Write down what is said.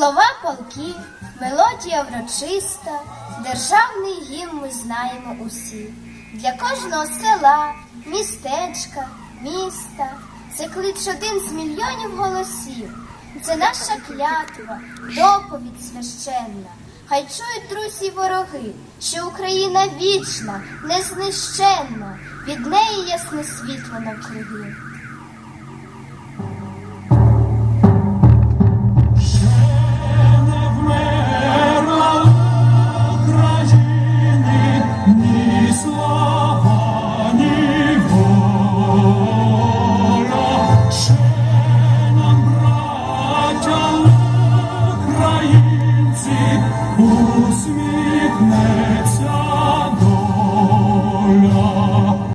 роки, мелодія врочиста, державний гімн ми знаємо усі. Для кожного села, містечка, міста це клич один з мільйонів голосів. Це наша клятва, доповідь священна. Хай чують друзі вороги, що Україна вічна, незнищенна, від неї ясне світло навкруги. Oh,